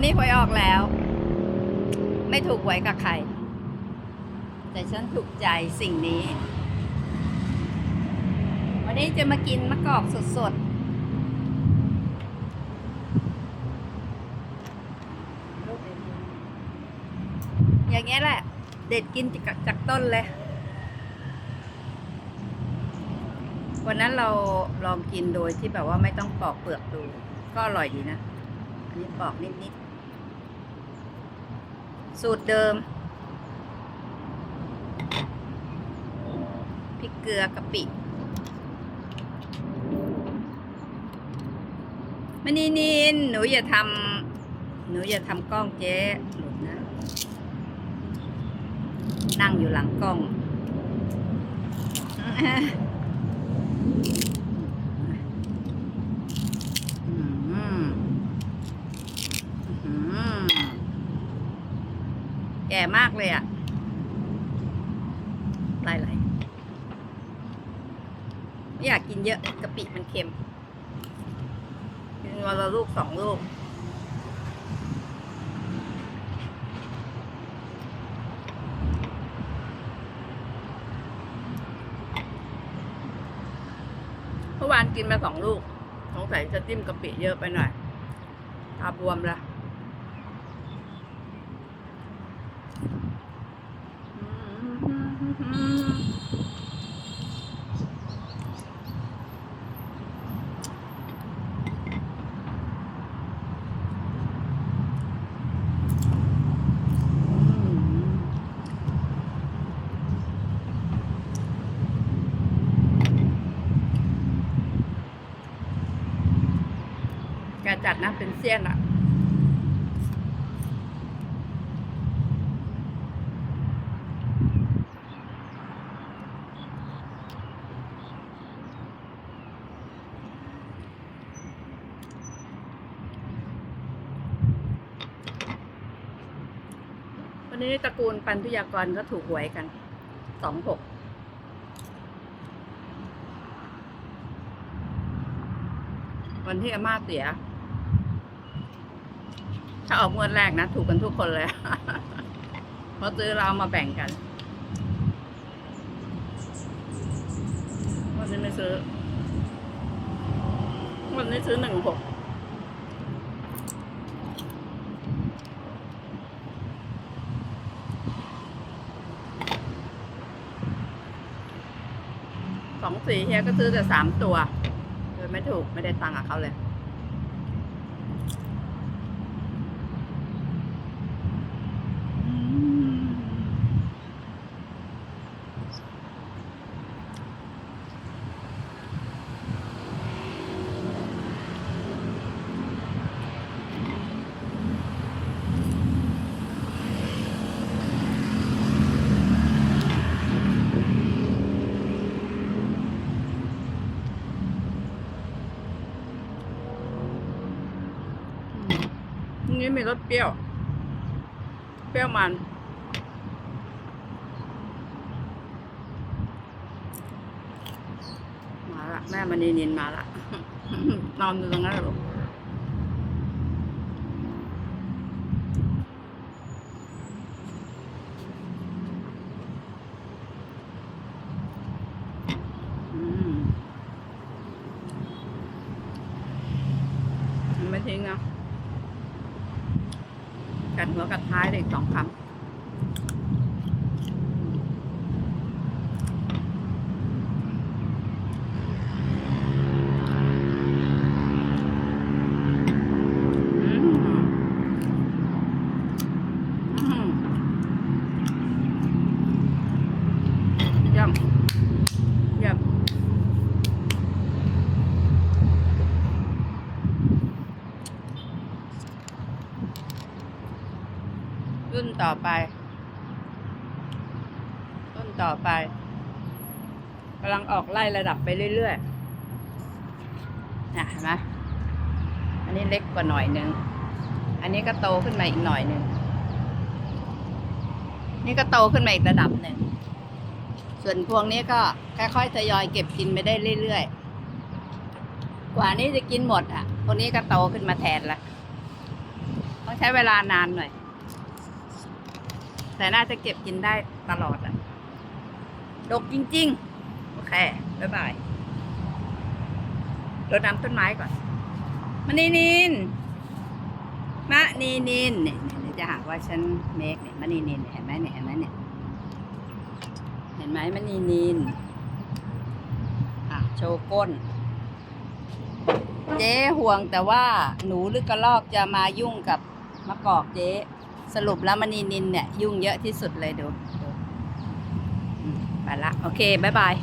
วันนี้หวยออกแล้ว ไม่ถูกหวยกับใคร แต่ฉันถูกใจสิ่งนี้ วันนี้จะมากินมะกอกสดๆ อย่างเงี้ยแหละ เด็ดกินจากจากต้นเลย วันนั้นเราลองกินโดยที่แบบว่าไม่ต้องปอกเปลือกดู ก็อร่อยดีนะอันนี้ปอกนิดๆ สูตรเดิมพริกเกลือกะปิมณีนินหนูอย่าทำหนูอย่าทำกล้องเจ๊หลุดนะ นั่งอยู่หลังกล้อง อืมอืม แก่มากเลยอะหลไหลไม่อยากกินเยอะกะปิมันเค็ม กินวันละลูกสองลูกเมื่อวานกินมาสองลูก สงสัยจะจิ้มกะปิเยอะไปหน่อยตาบวมละแก จัดนะเป็นเสี้ยนอะวันนี้ตระกูลปันทุยากรก็ถูกหวยกันสองหกวันที่อาม่าเสีย ถ้าออกงวดแรกนะ ถูกกันทุกคนเลยเพราะซื้อเรามาแบ่งกันวันนี้ไม่ซื้อวันนี้ซื้อหนึ่งหกสองสี่เฮียก็ซื้อแต่สามตัวโดยไม่ถูกไม่ได้ตังค์กับเขาเลย นี่มีรสเปรี้ยว เปรี้ยวมัน มาละแม่มันนีนินมาละ นอนอยู่ตรงนั้นหละลูกอืมไม่ทิ้งนะ กัดหัวกัดท้ายเลยสองคำอืมอืมเยี่ยมเยี่ยม รุ่นต่อไปรุ่นต่อไปกำลังออกไล่ระดับไปเรื่อยๆนะเห็นไหมอันนี้เล็กกว่าหน่อยหนึง อันนี้ก็โตขึ้นมาอีกหน่อยหนึ่งนี่ก็โตขึ้นมาอีกระดับหนึ่ง ส่วนพวงนี้ก็ค่อยๆทยอยเก็บกินไปได้เรื่อยๆ กว่านี้จะกินหมดอะ พวกนี้ก็โตขึ้นมาแทนละ ต้องใช้เวลานานหน่อย แต่น่าจะเก็บกินได้ตลอดอะดกจริง ๆ โอเค บ๊ายบายรดน้ำต้นไม้ก่อนมานีนินมะนีนินเนี่ยเนี่ยเดี๋ยวจะหาว่าฉันเมคเนี่ยมะนีนินเนี่ยเห็นไหมเนี่ยเห็นไหมเนี่ยเห็นไหมมะนีนินอะโชว์ก้น เจ๊ห่วงแต่ว่าหนูหรือกระลอกจะมายุ่งกับมะกอกเจ๊ สรุปแล้วมณีนินเนี่ย ยุ่งเยอะที่สุดเลยดูไปละ โอเค บ๊ายบาย